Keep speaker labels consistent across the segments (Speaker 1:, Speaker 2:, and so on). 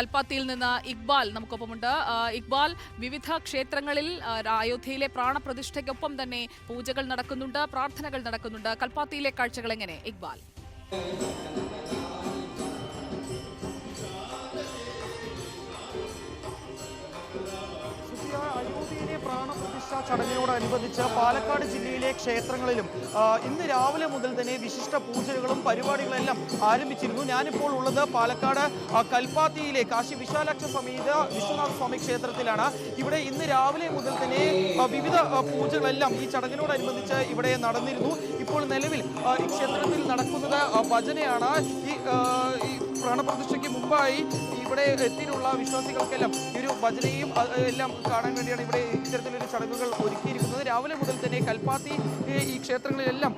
Speaker 1: കൽപ്പാത്തിയിൽ നിന്ന് ഇക്ബാൽ നമുക്കൊപ്പമുണ്ട്. ഇക്ബാൽ വിവിധ ക്ഷേത്രങ്ങളിൽ അയോധ്യയിലെ പ്രാണപ്രതിഷ്ഠയ്ക്കൊപ്പം തന്നെ പൂജകൾ നടക്കുന്നുണ്ട് പ്രാർത്ഥനകൾ നടക്കുന്നുണ്ട്. കൽപ്പാത്തിയിലെ കാഴ്ചകൾ എങ്ങനെ ഇക്ബാൽ?
Speaker 2: പ്രാണപ്രതിഷ്ഠാ ചടങ്ങിനോടനുബന്ധിച്ച് പാലക്കാട് ജില്ലയിലെ ക്ഷേത്രങ്ങളിലും ഇന്ന് രാവിലെ മുതൽ തന്നെ വിശിഷ്ട പൂജകളും പരിപാടികളെല്ലാം ആരംഭിച്ചിരുന്നു. ഞാനിപ്പോൾ ഉള്ളത് പാലക്കാട് കൽപ്പാത്തിയിലെ കാശി വിശാലാക്ഷ സമേത വിശ്വനാഥ സ്വാമി ക്ഷേത്രത്തിലാണ്. ഇവിടെ ഇന്ന് രാവിലെ മുതൽ തന്നെ വിവിധ പൂജകളെല്ലാം ഈ ചടങ്ങിനോടനുബന്ധിച്ച് ഇവിടെ നടന്നിരുന്നു. ഇപ്പോൾ നിലവിൽ ഈ ക്ഷേത്രത്തിൽ നടക്കുന്നത് ഭജനയാണ്. ഈ പ്രാണപ്രതിഷ്ഠയ്ക്ക് മുമ്പായി ഇവിടെ എത്തിയിട്ടുള്ള വിശ്വാസികൾക്കെല്ലാം ഈ ഒരു ഭജനയും എല്ലാം കാണാൻ വേണ്ടിയാണ് ഇവിടെ ഇത്തരത്തിലൊരു ചടങ്ങുകൾ ഒരുക്കിയിരിക്കുന്നത്. രാവിലെ മുതൽ തന്നെ കൽപ്പാത്തി ഈ ക്ഷേത്രങ്ങളിലെല്ലാം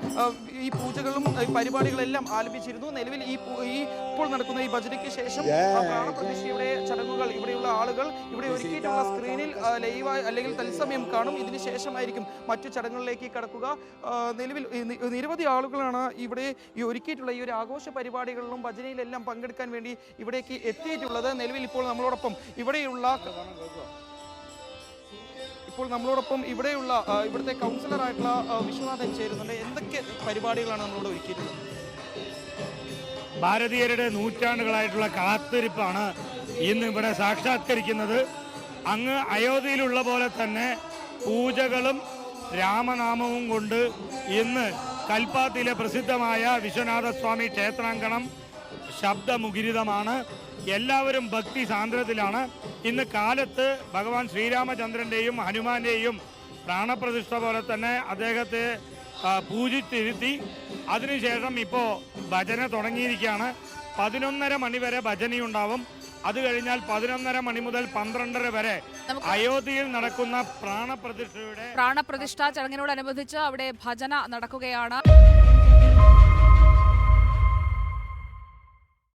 Speaker 2: ഈ പൂജകളും പരിപാടികളെല്ലാം ആലപിച്ചിരുന്നു. നിലവിൽ ഈ ഈ ഇപ്പോൾ നടക്കുന്ന ഈ ഭജനയ്ക്ക് ശേഷം പ്രാണപ്രതിഷ്ഠയുടെ ചടങ്ങുകൾ ഇവിടെയുള്ള ആളുകൾ ഇവിടെ ഒരുക്കിയിട്ടുള്ള സ്ക്രീനിൽ ലൈവായി അല്ലെങ്കിൽ തത്സമയം കാണും. ഇതിന് ശേഷമായിരിക്കും മറ്റു ചടങ്ങുകളിലേക്ക് കടക്കുക. നിലവിൽ നിരവധി ആളുകളാണ് ഇവിടെ ഈ ഒരുക്കിയിട്ടുള്ള ഈ ഒരു ആഘോഷ പരിപാടികളിലും ഭജനയിലെല്ലാം പങ്കെടുക്കാൻ വേണ്ടി ഇവിടേക്ക് എത്തിയിട്ടുള്ളത്. നിലവിൽ ഇപ്പോൾ നമ്മളോടൊപ്പം ഇവിടെയുള്ള ഇപ്പോൾ നമ്മളോടൊപ്പം ഇവിടെയുള്ള ഇവിടുത്തെ കൗൺസിലറായിട്ടുള്ള വിശ്വനാഥൻ ചേരുന്നുണ്ട്. എന്തൊക്കെ പരിപാടികളാണ് നമ്മളോട് ഒരുക്കിയിട്ടുള്ളത്?
Speaker 3: ഭാരതീയരുടെ നൂറ്റാണ്ടുകളായിട്ടുള്ള കാത്തിരിപ്പാണ് ഇന്ന് ഇവിടെ സാക്ഷാത്കരിക്കുന്നത്. അങ്ങ് അയോധ്യയിലുള്ള പോലെ തന്നെ പൂജകളും രാമനാമവും കൊണ്ട് ഇന്ന് കൽപ്പാത്തിയിലെ പ്രസിദ്ധമായ വിശ്വനാഥസ്വാമി ക്ഷേത്രാങ്കണം ശബ്ദമുഖരിതമാണ്. എല്ലാവരും ഭക്തി സാന്ദ്രത്തിലാണ്. ഇന്ന് കാലത്ത് ഭഗവാൻ ശ്രീരാമചന്ദ്രന്റെയും ഹനുമാന്റെയും പ്രാണപ്രതിഷ്ഠ പോലെ തന്നെ അദ്ദേഹത്തെ പൂജിച്ചിരുത്തി. അതിനുശേഷം ഇപ്പോൾ ഭജന തുടങ്ങിയിരിക്കുകയാണ്. പതിനൊന്നര മണി വരെ ഭജനയുണ്ടാവും. അത് കഴിഞ്ഞാൽ പതിനൊന്നര മണി മുതൽ പന്ത്രണ്ടര വരെ അയോധ്യയിൽ നടക്കുന്ന പ്രാണപ്രതിഷ്ഠയുടെ
Speaker 1: പ്രാണപ്രതിഷ്ഠ ചടങ്ങിനോടനുബന്ധിച്ച് അവിടെ ഭജന നടക്കുകയാണ്.